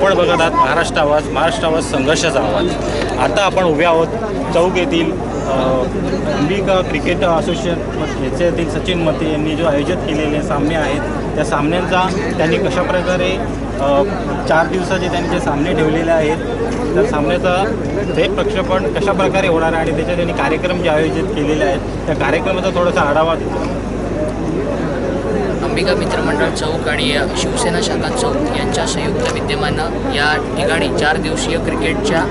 आपण बघत आहात महाराष्ट्र आवाज महाराष्ट्र आवाज संघर्षाचा आवाज. आता आपण उभे आहोत चौक येथील अ, अंबिका क्रिकेट असोसिएशन याच्यातील सचिन मते यांनी जो आयोजित केलेले सामने आहेत त्या सामन्यांचा त्यांनी कशाप्रकारे चार दिवसाचे त्यांनी जे सामने ठेवलेले आहेत त्या सामन्याचा ते प्रक्षेपण कशाप्रकारे होणार आहे आणि त्याचे त्यांनी कार्यक्रम जे आयोजित केलेले आहेत त्या कार्यक्रमाचा थोडासा आढावा देतो. अंबिका मित्रमंडळ चौक आणि शिवसेना शाखा चौक यांच्या संयुक्त विद्यमानं या ठिकाणी चार दिवसीय क्रिकेटच्या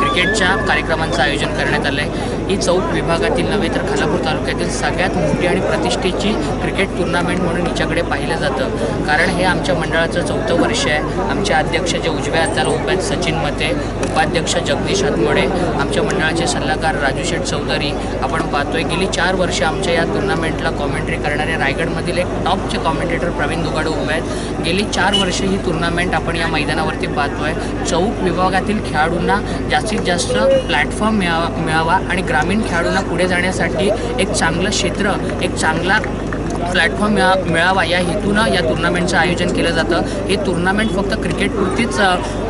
क्रिकेटच्या कार्यक्रमांचं आयोजन करण्यात आलं आहे ही चौक विभागातील नव्हे तर खालापूर तालुक्यातील सगळ्यात मोठी आणि प्रतिष्ठेची क्रिकेट टुर्नामेंट म्हणून हिच्याकडे पाहिलं जातं. कारण हे आमच्या मंडळाचं चौथं वर्ष आहे. आमचे अध्यक्ष जे उजव्या हाताला उभे आहेत सचिन मते उपाध्यक्ष जगदीश हातमोडे आमच्या मंडळाचे सल्लागार राजू शेठ चौधरी आपण पाहतोय. गेली चार वर्ष आमच्या या टुर्नामेंटला कॉमेंट्री करणारे रायगडमधील एक टॉपचे कॉमेंटेटर प्रवीण दुगाडे उभे आहेत. गेली चार वर्ष ही टुर्नामेंट आपण या मैदानावरती पाहतोय. चौक विभागातील खेळाडूंना जास्तीत जास्त प्लॅटफॉर्म मिळावा मिळावा आणि ग्रामीण खेळाडूंना पुढे जाण्यासाठी एक चांगलं क्षेत्र एक चांगला प्लॅटफॉर्म मिळा मिळावा. या हेतूनं या टुर्नामेंटचं आयोजन केलं जातं. हे टुर्नामेंट फक्त क्रिकेटपुरतीच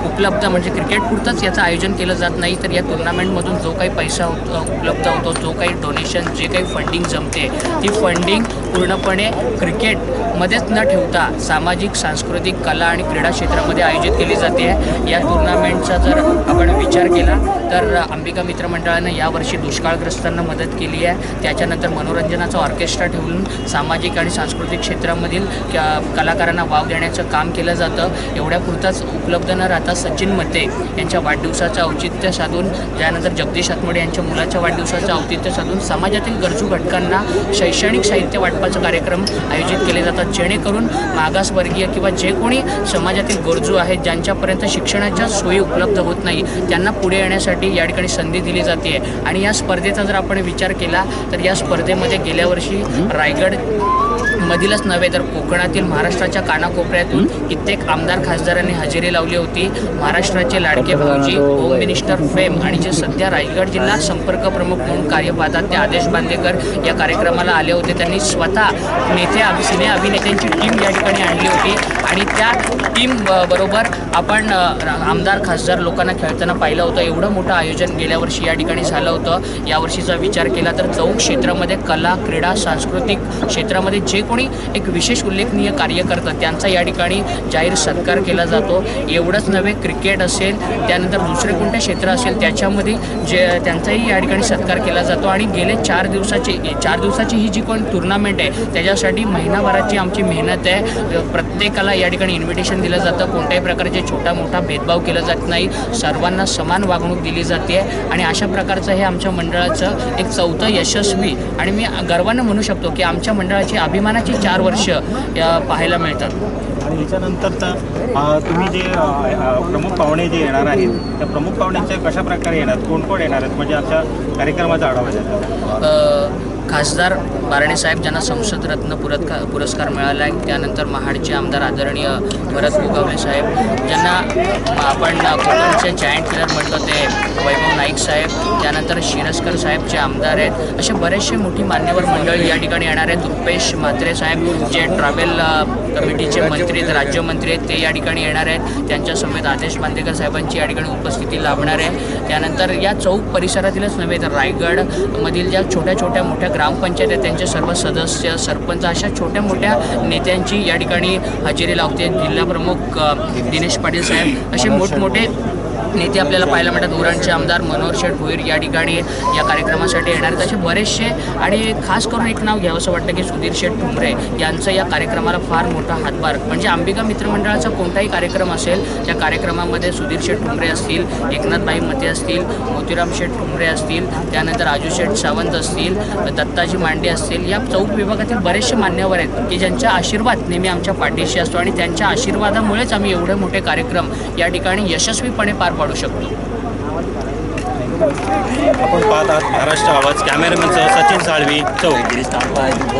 उपलब्ध म्हणजे क्रिकेटपुरतंच याचं आयोजन केलं जात नाही. तर या टुर्नामेंटमधून जो काही पैसा होत उपलब्ध होतो जो काही डोनेशन जे काही फंडिंग जमते ती फंडिंग पूर्णपणे क्रिकेटमध्येच न ठेवता सामाजिक सांस्कृतिक कला आणि क्रीडा क्षेत्रामध्ये आयोजित केली जाते. या टुर्नामेंटचा जर आपण विचार केला तर अंबिका मित्रमंडळानं यावर्षी दुष्काळग्रस्तांना मदत केली आहे. त्याच्यानंतर मनोरंजनाचा ऑर्केस्ट्रा ठेवून सामाजिक आणि सांस्कृतिक क्षेत्रामधील क- कलाकारांना वाव देण्याचं काम केलं जातं. एवढ्यापुरताच उपलब्ध न राहता सचिन मते यांच्या वाढदिवसाचं औचित्य साधून त्यानंतर जगदीश आतमोडे यांच्या मुलाच्या वाढदिवसाचं औचित्य साधून समाजातील गरजू घटकांना शैक्षणिक साहित्य वाटपाचा कार्यक्रम आयोजित केले जातात. जेणेकरून मागासवर्गीय किंवा जे कोणी समाजातील गरजू आहेत ज्यांच्यापर्यंत शिक्षणाच्या सोयी उपलब्ध होत नाही त्यांना पुढे येण्यासाठी या ठिकाणी संधी दिली जाते. आणि या स्पर्धेचा जर आपण विचार केला तर या स्पर्धेमध्ये गेल्या वर्षी रायगड मधीलच नव्हे तर कोकणातील महाराष्ट्राच्या कानाकोपऱ्यातून कित्येक आमदार खासदारांनी हजेरी लावली होती. महाराष्ट्राचे लाडके भाऊजी होम मिनिस्टर फेम आणि जे सध्या रायगड जिल्हा संपर्क प्रमुख म्हणून कार्य पाहतात ते आदेश बांदेकर या कार्यक्रमाला आले होते. त्यांनी स्वतः नेते सिने अभिनेत्यांची टीम या ठिकाणी आणली होती. आणि त्या टीम बरोबर आपण आमदार खासदार लोकांना खेळताना पाहिलं होतं. एवढं मोठं आयोजन गेल्या वर्षी या ठिकाणी झालं होतं. यावर्षीचा विचार केला तर चौक क्षेत्रामध्ये कला क्रीडा सांस्कृतिक क्षेत्रामध्ये जे कोणी एक विशेष उल्लेखनीय कार्य करतं त्यांचा या ठिकाणी जाहीर सत्कार केला जातो. एवढंच नव्हे क्रिकेट असेल त्यानंतर दुसरे कोणते क्षेत्र असेल त्याच्यामध्ये जे त्यांचाही या ठिकाणी सत्कार केला जातो. आणि गेले चार दिवसाची चार दिवसाची ही जी कोण टुर्नामेंट आहे त्याच्यासाठी महिनाभराची आमची मेहनत आहे. प्रत्येकाला या ठिकाणी इन्व्हिटेशन दिलं जातं. कोणत्याही प्रकारचे छोटा मोठा भेदभाव केला जात नाही. सर्वांना समान वागणूक दिली जाते. आणि अशा प्रकारचं हे आमच्या मंडळाचं एक चौथं यशस्वी आणि मी गर्वानं म्हणू शकतो की आमच्या मंडळाची अभिमानाची चार वर्ष पाहायला मिळतात. ह्याच्यानंतर तर तुम्ही जे प्रमुख पाहुणे जे येणार आहेत त्या प्रमुख पाहुण्यांच्या कशा प्रकारे येणार? कोण कोण येणार आहेत? म्हणजे आमच्या कार्यक्रमाचा आढावा द्या खासदार बारणे साहेब ज्यांना संसद रत्न पुरस्कार पुरस्कार मिळाला आहे त्यानंतर महाडचे आमदार आदरणीय भरत गोगावले साहेब ज्यांना आपण कोकणचे जायंट किलर म्हणतो ते वैभव नाईक साहेब त्यानंतर शिरस्कर साहेब जे आमदार आहेत असे बरेचसे मोठी मान्यवर मंडळी या ठिकाणी येणार आहेत. रुपेश म्हात्रे साहेब जे ट्रॅव्हल कमिटीचे मंत्री आहेत. राज्यमंत्री आहेत ते या ठिकाणी येणार आहेत. त्यांच्यासमवेत आदेश बांदेकर साहेबांची या ठिकाणी उपस्थिती लाभणार आहे. त्यानंतर या चौक परिसरातीलच नव्हे तर रायगडमधील ज्या छोट्या छोट्या मोठ्या ग्रामपंचायत आहेत त्यांचे सर्व सदस्य सरपंच अशा छोट्या मोठ्या नेत्यांची या ठिकाणी हजेरी लावते. जिल्हाप्रमुख दिनेश पाटील साहेब असे मोठमोठे नेते आपल्याला पाहायला मिळतात. उरणचे आमदार मनोहर शेठ भोईर या ठिकाणी या कार्यक्रमासाठी येणार आहेत. असे बरेचसे आणि खास करून एक नाव घ्यावं असं वाटतं की सुधीर शेठ ठुमरे यांचं या कार्यक्रमाला फार मोठा हातभार. म्हणजे अंबिका मित्रमंडळाचा कोणताही कार्यक्रम असेल त्या कार्यक्रमामध्ये सुधीर शेठ ठुमरे असतील एकनाथबाई मते असतील मोतीराम शेठ ठुमरे असतील त्यानंतर राजू शेठ सावंत असतील दत्ताजी मांडे असतील या चौक विभागातील बरेचसे मान्यवर आहेत की ज्यांचा आशीर्वाद नेहमी आमच्या पाठीशी असतो आणि त्यांच्या आशीर्वादामुळेच आम्ही एवढे मोठे कार्यक्रम या ठिकाणी यशस्वीपणे पार पाडू शकतो. आपण पाहत आहात महाराष्ट्र आवाज कॅमेरामॅनसह सचिन साळवी चौक.